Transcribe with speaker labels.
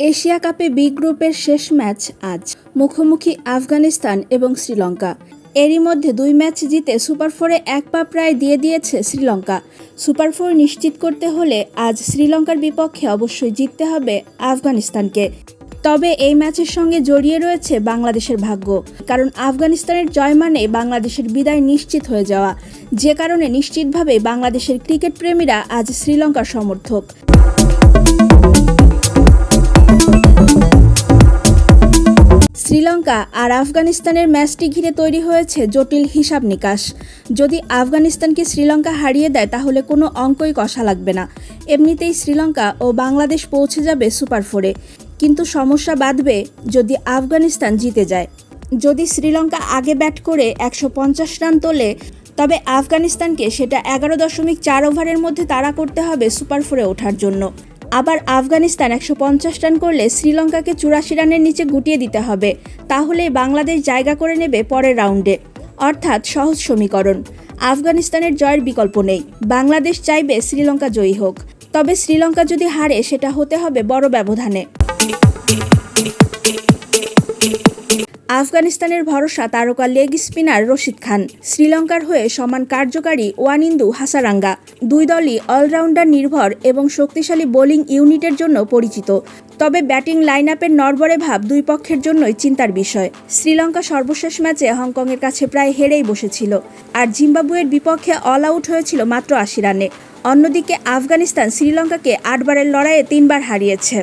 Speaker 1: Asia কাপে B গ্রুপের শেষ ম্যাচ আজ। মুখোমুখি আফগানিস্তান এবং শ্রীলঙ্কা। এরই মধ্যে দুই ম্যাচ জিতে সুপার ফোরে এক পা প্রায় দিয়ে দিয়েছে শ্রীলঙ্কা। সুপার ফোর নিশ্চিত করতে হলে আজ শ্রীলঙ্কার বিপক্ষে অবশ্যই জিততে হবে আফগানিস্তানকে। তবে এই ম্যাচের সঙ্গে জড়িয়ে রয়েছে বাংলাদেশের ভাগ্য, কারণ আফগানিস্তানের জয় মানে বাংলাদেশের বিদায় নিশ্চিত হয়ে যাওয়া। যে কারণে নিশ্চিতভাবে বাংলাদেশের ক্রিকেট প্রেমীরা আজ শ্রীলঙ্কার সমর্থক। শ্রীলঙ্কা আর আফগানিস্তানের ম্যাচটি ঘিরে তৈরি হয়েছে জটিল হিসাব নিকাশ। যদি আফগানিস্তানকে শ্রীলঙ্কা হারিয়ে দেয়, তাহলে কোনো অঙ্কই কষা লাগবে না। এমনিতেই শ্রীলঙ্কা ও বাংলাদেশ পৌঁছে যাবে সুপার ফোরে। কিন্তু সমস্যা বাঁধবে যদি আফগানিস্তান জিতে যায়। যদি শ্রীলঙ্কা আগে ব্যাট করে একশো পঞ্চাশ রান তোলে, তবে আফগানিস্তানকে সেটা এগারো দশমিক চার ওভারের মধ্যে তাড়া করতে হবে সুপার ফোরে ওঠার জন্য। আবার আফগানিস্তান একশো পঞ্চাশ রান করলে শ্রীলঙ্কাকে চুরাশি রানের নিচে গুটিয়ে দিতে হবে। তাহলে বাংলাদেশ জায়গা করে নেবে পরের রাউন্ডে। অর্থাৎ সহজ সমীকরণ। আফগানিস্তানের জয়ের বিকল্প নেই। বাংলাদেশ চাইবে শ্রীলঙ্কা জয়ী হোক। তবে শ্রীলঙ্কা যদি হারে, সেটা হতে হবে বড় ব্যবধানে। আফগানিস্তানের ভরসা তারকা লেগ স্পিনার রশিদ খান। শ্রীলঙ্কার হয়ে সমান কার্যকারী ওয়ানিন্দু হাসারাঙ্গা। দুই দলই অলরাউন্ডার নির্ভর এবং শক্তিশালী বোলিং ইউনিটের জন্য পরিচিত। তবে ব্যাটিং লাইন আপের নড়বড়ে ভাব দুই পক্ষের জন্যই চিন্তার বিষয়। শ্রীলঙ্কা সর্বশেষ ম্যাচে হংকংয়ের কাছে প্রায় হেরেই বসেছিল। আর জিম্বাবুয়ের বিপক্ষে অল আউট হয়েছিল মাত্র আশি রানে। অন্যদিকে আফগানিস্তান শ্রীলঙ্কাকে আটবারের লড়াইয়ে তিনবার হারিয়েছে।